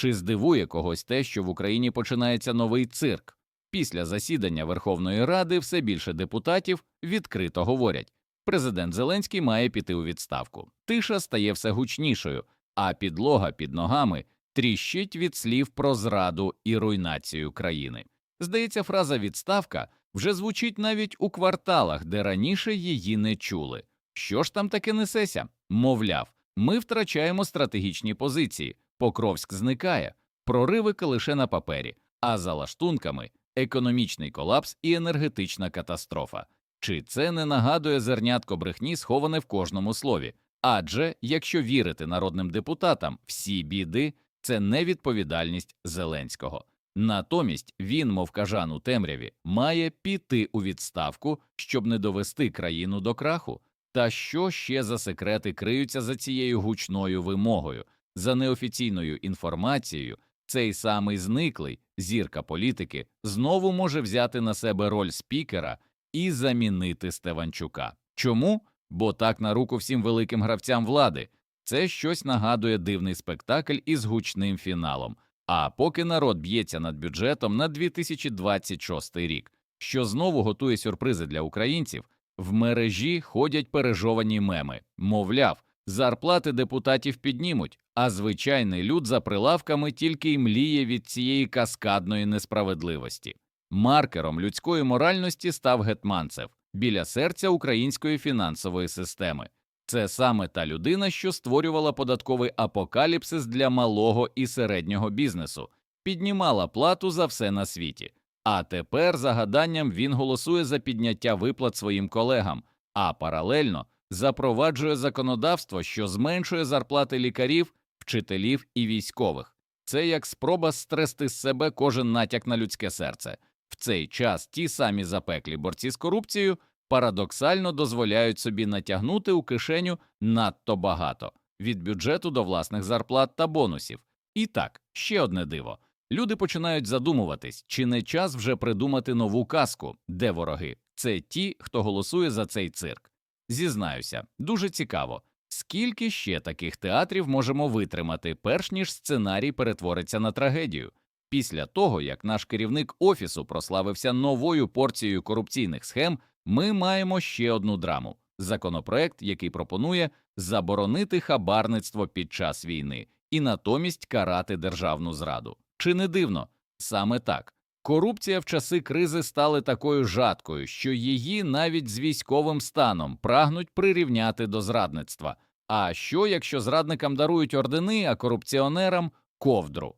Чи здивує когось те, що в Україні починається новий цирк? Після засідання Верховної Ради все більше депутатів відкрито говорять президент Зеленський має піти у відставку. Тиша стає все гучнішою, а підлога під ногами тріщить від слів про зраду і руйнацію країни. Здається, фраза відставка вже звучить навіть у кварталах, де раніше її не чули. Що ж там таке несеся? Мовляв, ми втрачаємо стратегічні позиції, Покровськ зникає, проривики лише на папері, а за лаштунками економічний колапс і енергетична катастрофа. Чи це не нагадує зернятко брехні, сховане в кожному слові? Адже, якщо вірити народним депутатам, всі біди це невідповідальність Зеленського. Натомість він, мов кажан у темряві, має піти у відставку, щоб не довести країну до краху. Та що ще за секрети криються за цією гучною вимогою? За неофіційною інформацією, цей самий зниклий зірка політики знову може взяти на себе роль спікера і замінити Стеванчука. Чому? Бо так на руку всім великим гравцям влади. Це щось нагадує дивний спектакль із гучним фіналом. А поки народ б'ється над бюджетом на 2026 рік, що знову готує сюрпризи для українців, в мережі ходять пережовані меми. Мовляв, зарплати депутатів піднімуть, а звичайний люд за прилавками тільки й мліє від цієї каскадної несправедливості. Маркером людської моральності став Гетманцев біля серця української фінансової системи. Це саме та людина, що створювала податковий апокаліпсис для малого і середнього бізнесу, піднімала плату за все на світі. А тепер, за гаданням, він голосує за підняття виплат своїм колегам, а паралельно запроваджує законодавство, що зменшує зарплати лікарів, вчителів і військових. Це як спроба стрести з себе кожен натяк на людське серце. В цей час ті самі запеклі борці з корупцією парадоксально дозволяють собі натягнути у кишеню надто багато від бюджету до власних зарплат та бонусів. І так, ще одне диво. Люди починають задумуватись, чи не час вже придумати нову казку, де вороги це ті, хто голосує за цей цирк. Зізнаюся, дуже цікаво, скільки ще таких театрів можемо витримати, перш ніж сценарій перетвориться на трагедію. Після того, як наш керівник офісу прославився новою порцією корупційних схем, ми маємо ще одну драму законопроект, який пропонує заборонити хабарництво під час війни і натомість карати державну зраду. Чи не дивно? Саме так. Корупція в часи кризи стала такою жадкою, що її навіть з військовим станом прагнуть прирівняти до зрадництва. А що, якщо зрадникам дарують ордени, а корупціонерам ковдру?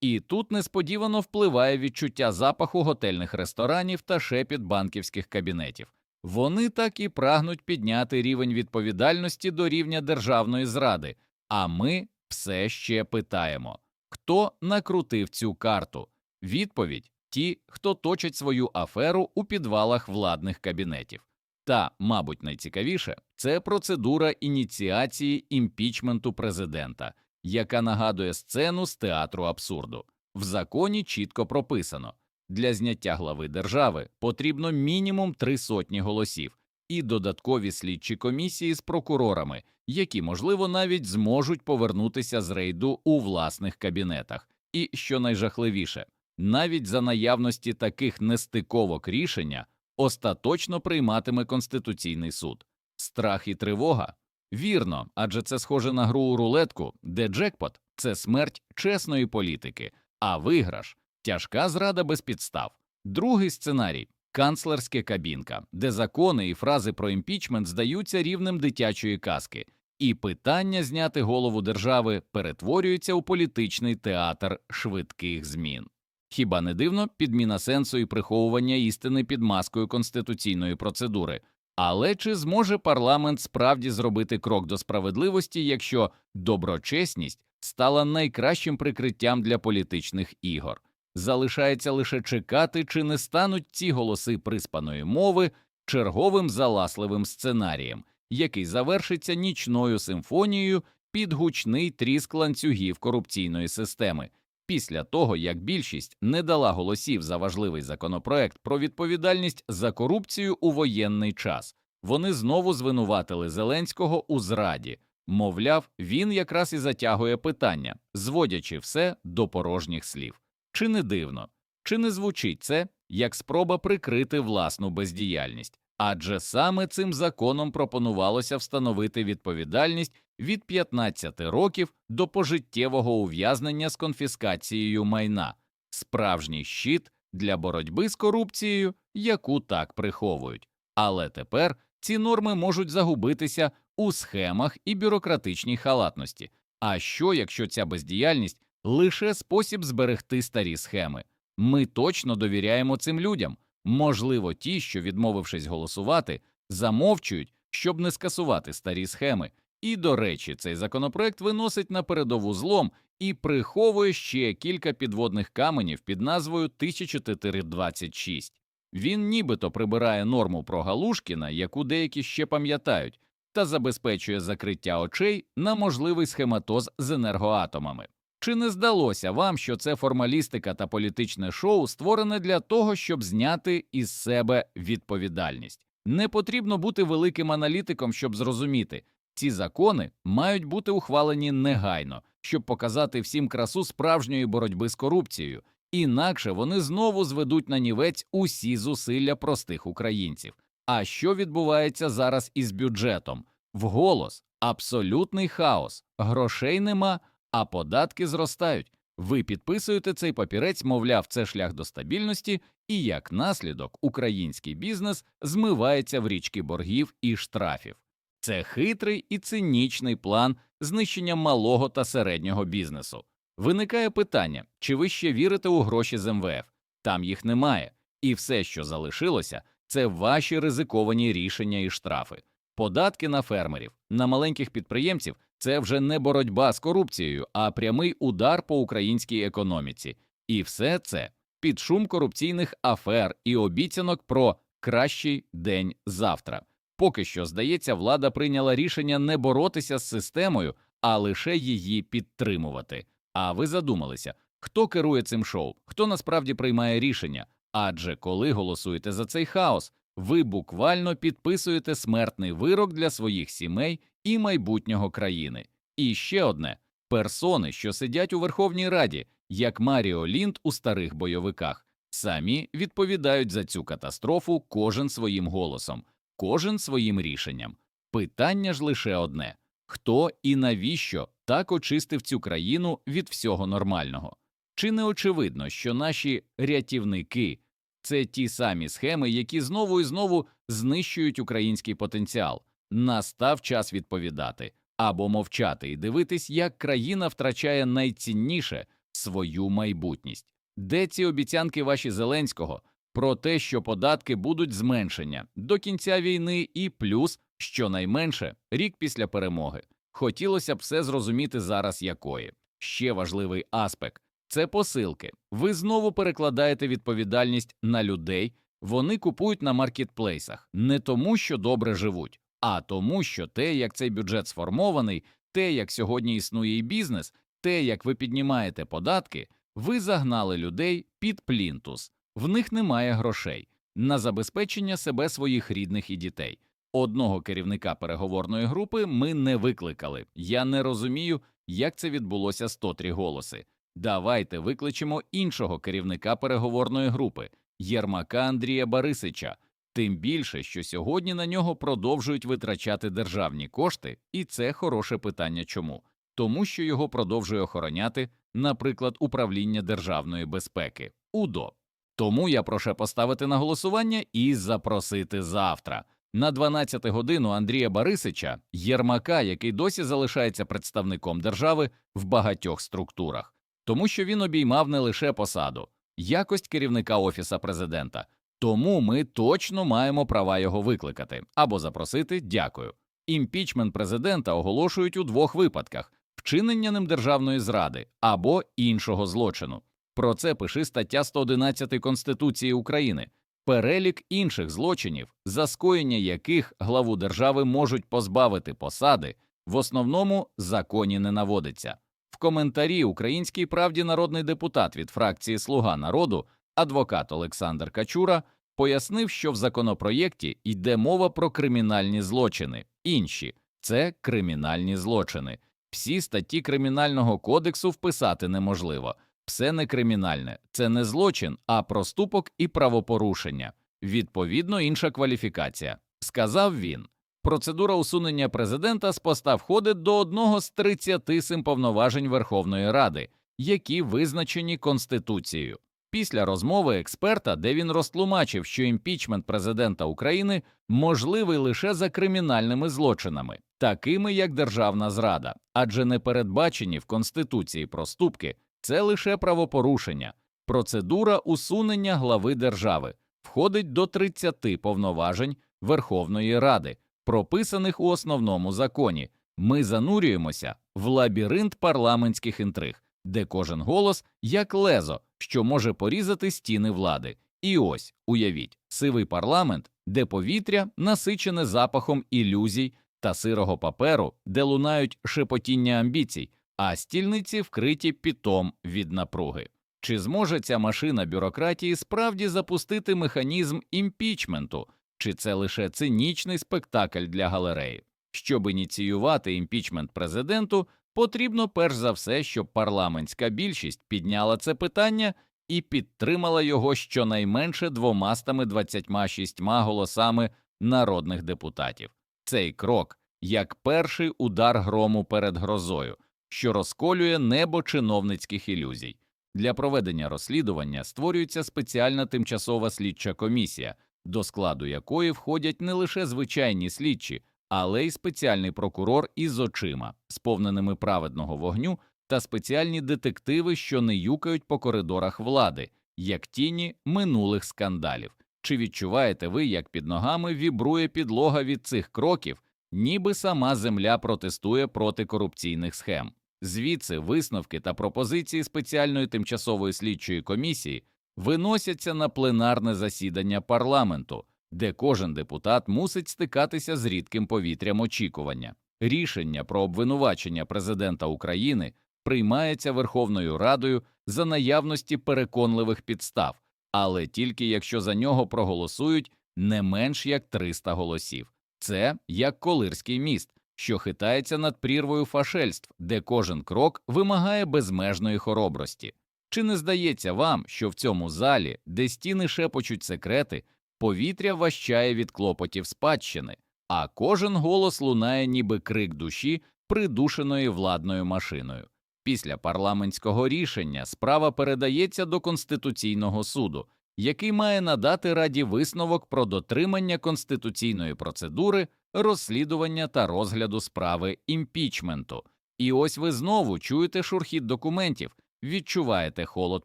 І тут несподівано впливає відчуття запаху готельних ресторанів та шепіт банківських кабінетів. Вони так і прагнуть підняти рівень відповідальності до рівня державної зради, а ми все ще питаємо хто накрутив цю карту? Відповідь ті, хто точить свою аферу у підвалах владних кабінетів. Та, мабуть, найцікавіше це процедура ініціації імпічменту президента, яка нагадує сцену з театру абсурду. В законі чітко прописано для зняття глави держави потрібно мінімум три сотні голосів і додаткові слідчі комісії з прокурорами, які, можливо, навіть зможуть повернутися з рейду у власних кабінетах. І що найжахливіше, навіть за наявності таких нестиковок рішення остаточно прийматиме Конституційний суд. Страх і тривога вірно, адже це схоже на гру у рулетку, де джекпот це смерть чесної політики, а виграш тяжка зрада без підстав. Другий сценарій канцлерська кабінка, де закони і фрази про імпічмент здаються рівнем дитячої казки, і питання зняти голову держави перетворюється у політичний театр швидких змін. Хіба не дивно підміна сенсу і приховування істини під маскою конституційної процедури? Але чи зможе парламент справді зробити крок до справедливості, якщо доброчесність стала найкращим прикриттям для політичних ігор? Залишається лише чекати, чи не стануть ці голоси приспаної мови черговим заласливим сценарієм, який завершиться нічною симфонією під гучний тріск ланцюгів корупційної системи. Після того, як більшість не дала голосів за важливий законопроект про відповідальність за корупцію у воєнний час, вони знову звинуватили Зеленського у зраді, Мовляв, він якраз і затягує питання, зводячи все до порожніх слів. Чи не дивно, чи не звучить це як спроба прикрити власну бездіяльність? Адже саме цим законом пропонувалося встановити відповідальність від 15 років до пожиттєвого ув'язнення з конфіскацією майна, справжній щит для боротьби з корупцією, яку так приховують. Але тепер ці норми можуть загубитися у схемах і бюрократичній халатності. А що, якщо ця бездіяльність лише спосіб зберегти старі схеми? Ми точно довіряємо цим людям. Можливо, ті, що, відмовившись голосувати, замовчують, щоб не скасувати старі схеми. І, до речі, цей законопроект виносить на передову злом і приховує ще кілька підводних каменів під назвою 1426. Він нібито прибирає норму про Галушкіна, яку деякі ще пам'ятають, та забезпечує закриття очей на можливий схематоз з енергоатомами. Чи не здалося вам, що це формалістика та політичне шоу створене для того, щоб зняти із себе відповідальність? Не потрібно бути великим аналітиком, щоб зрозуміти, ці закони мають бути ухвалені негайно, щоб показати всім красу справжньої боротьби з корупцією, інакше вони знову зведуть на нівець усі зусилля простих українців. А що відбувається зараз із бюджетом? Вголос абсолютний хаос, грошей нема, а податки зростають. Ви підписуєте цей папірець, мовляв, це шлях до стабільності, і як наслідок український бізнес змивається в річки боргів і штрафів. Це хитрий і цинічний план знищення малого та середнього бізнесу. Виникає питання, чи ви ще вірите у гроші з МВФ? Там їх немає, і все, що залишилося, це ваші ризиковані рішення і штрафи. Податки на фермерів, на маленьких підприємців це вже не боротьба з корупцією, а прямий удар по українській економіці. І все це під шум корупційних афер і обіцянок про кращий день завтра. Поки що, здається, влада прийняла рішення не боротися з системою, а лише її підтримувати. А ви задумалися, хто керує цим шоу, хто насправді приймає рішення? Адже коли голосуєте за цей хаос, ви буквально підписуєте смертний вирок для своїх сімей і майбутнього країни. І ще одне персони, що сидять у Верховній Раді, як Маріо Лінд у старих бойовиках, самі відповідають за цю катастрофу кожен своїм голосом, кожен своїм рішенням. Питання ж лише одне хто і навіщо так очистив цю країну від всього нормального? Чи не очевидно, що наші рятівники це ті самі схеми, які знову і знову знищують український потенціал? Настав час відповідати або мовчати і дивитись, як країна втрачає найцінніше свою майбутність. Де ці обіцянки ваші Зеленського про те, що податки будуть зменшення до кінця війни, і плюс щонайменше рік після перемоги? Хотілося б все зрозуміти зараз якої. Ще важливий аспект це посилки. Ви знову перекладаєте відповідальність на людей, вони купують на маркетплейсах не тому, що добре живуть, а тому, що те, як цей бюджет сформований, те, як сьогодні існує і бізнес, те, як ви піднімаєте податки, ви загнали людей під плінтус, в них немає грошей на забезпечення себе своїх рідних і дітей. Одного керівника переговорної групи ми не викликали. Я не розумію, як це відбулося 103 голоси. Давайте викличемо іншого керівника переговорної групи Єрмака Андрія Барисича. Тим більше, що сьогодні на нього продовжують витрачати державні кошти, і це хороше питання чому? Тому що його продовжує охороняти, наприклад, управління державної безпеки УДО. Тому я прошу поставити на голосування і запросити завтра на 12 годину Андрія Барисича, Єрмака, який досі залишається представником держави в багатьох структурах, тому що він обіймав не лише посаду, якость керівника офіса президента. Тому ми точно маємо права його викликати або запросити дякую. Імпічмент президента оголошують у двох випадках вчинення ним державної зради або іншого злочину. Про це пише стаття 111 Конституції України, перелік інших злочинів, за скоєння яких главу держави можуть позбавити посади, в основному законі не наводиться. В коментарі Українській правді народний депутат від фракції Слуга народу, адвокат Олександр Качура, пояснив, що в законопроєкті йде мова про кримінальні злочини, інші це кримінальні злочини. Всі статті кримінального кодексу вписати неможливо. Все не кримінальне, це не злочин, а проступок і правопорушення. Відповідно, інша кваліфікація, сказав він. Процедура усунення президента з поста входить до одного з 37 повноважень Верховної Ради, які визначені Конституцією. Після розмови експерта, де він розтлумачив, що імпічмент президента України можливий лише за кримінальними злочинами, такими як державна зрада, адже не передбачені в Конституції проступки, це лише правопорушення. Процедура усунення глави держави входить до 30 повноважень Верховної Ради, прописаних у основному законі. Ми занурюємося в лабіринт парламентських інтриг, де кожен голос як лезо, що може порізати стіни влади. І ось уявіть сивий парламент, де повітря насичене запахом ілюзій та сирого паперу, де лунають шепотіння амбіцій, а стільниці вкриті пітом від напруги. Чи зможе ця машина бюрократії справді запустити механізм імпічменту, чи це лише цинічний спектакль для галереї? Щоб ініціювати імпічмент президенту, потрібно перш за все, щоб парламентська більшість підняла це питання і підтримала його щонайменше двомастами 26 голосами народних депутатів. Цей крок як перший удар грому перед грозою, що розколює небо чиновницьких ілюзій. Для проведення розслідування створюється спеціальна тимчасова слідча комісія, до складу якої входять не лише звичайні слідчі, але й спеціальний прокурор із очима, сповненими праведного вогню, та спеціальні детективи, що не юкають по коридорах влади, як тіні минулих скандалів. Чи відчуваєте ви, як під ногами вібрує підлога від цих кроків, ніби сама земля протестує проти корупційних схем? Звідси висновки та пропозиції спеціальної тимчасової слідчої комісії виносяться на пленарне засідання парламенту, де кожен депутат мусить стикатися з рідким повітрям очікування. Рішення про обвинувачення президента України приймається Верховною Радою за наявності переконливих підстав, але тільки якщо за нього проголосують не менш як 300 голосів. Це як Колирський міст, що хитається над прірвою фашельств, де кожен крок вимагає безмежної хоробрості. Чи не здається вам, що в цьому залі, де стіни шепочуть секрети, повітря ващає від клопотів спадщини, а кожен голос лунає, ніби крик душі, придушеної владною машиною? Після парламентського рішення справа передається до Конституційного суду, який має надати раді висновок про дотримання конституційної процедури, розслідування та розгляду справи імпічменту. І ось ви знову чуєте шурхіт документів, відчуваєте холод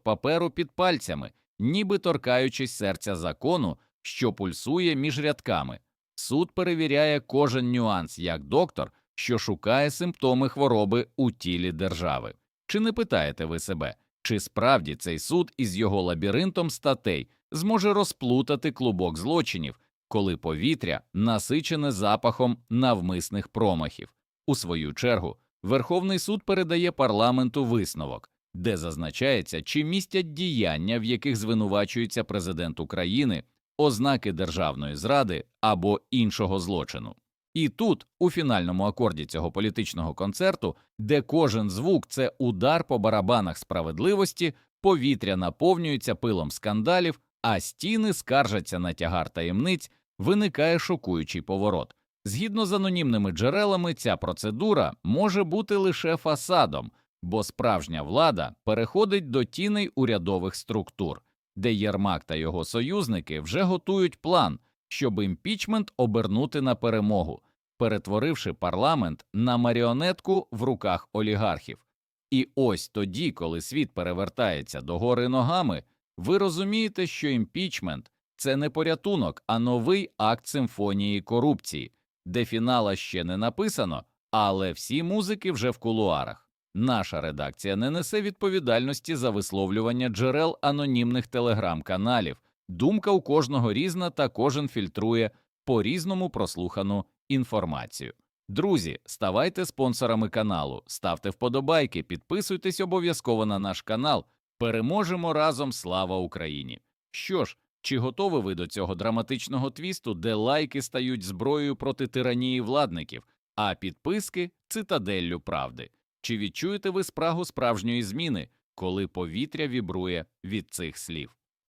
паперу під пальцями, ніби торкаючись серця закону, що пульсує між рядками. Суд перевіряє кожен нюанс як доктор, що шукає симптоми хвороби у тілі держави. Чи не питаєте ви себе, чи справді цей суд із його лабіринтом статей зможе розплутати клубок злочинів, коли повітря насичене запахом навмисних промахів? У свою чергу, Верховний суд передає парламенту висновок, де зазначається, чи містять діяння, в яких звинувачується президент України, ознаки державної зради або іншого злочину. І тут, у фінальному акорді цього політичного концерту, де кожен звук це удар по барабанах справедливості, повітря наповнюється пилом скандалів, а стіни скаржаться на тягар таємниць, виникає шокуючий поворот. Згідно з анонімними джерелами, ця процедура може бути лише фасадом, бо справжня влада переходить до тіней урядових структур, де Єрмак та його союзники вже готують план, щоб імпічмент обернути на перемогу, перетворивши парламент на маріонетку в руках олігархів. І ось тоді, коли світ перевертається до гори ногами, ви розумієте, що імпічмент це не порятунок, а новий акт симфонії корупції, де фінала ще не написано, але всі музики вже в кулуарах. Наша редакція не несе відповідальності за висловлювання джерел анонімних телеграм-каналів. Думка у кожного різна, та кожен фільтрує по різному прослухану інформацію. Друзі, ставайте спонсорами каналу, ставте вподобайки, підписуйтесь обов'язково на наш канал. Переможемо разом. Слава Україні! Що ж, чи готові ви до цього драматичного твісту, де лайки стають зброєю проти тиранії владників, а підписки цитаделлю правди. Чи відчуєте ви спрагу справжньої зміни, коли повітря вібрує від цих слів?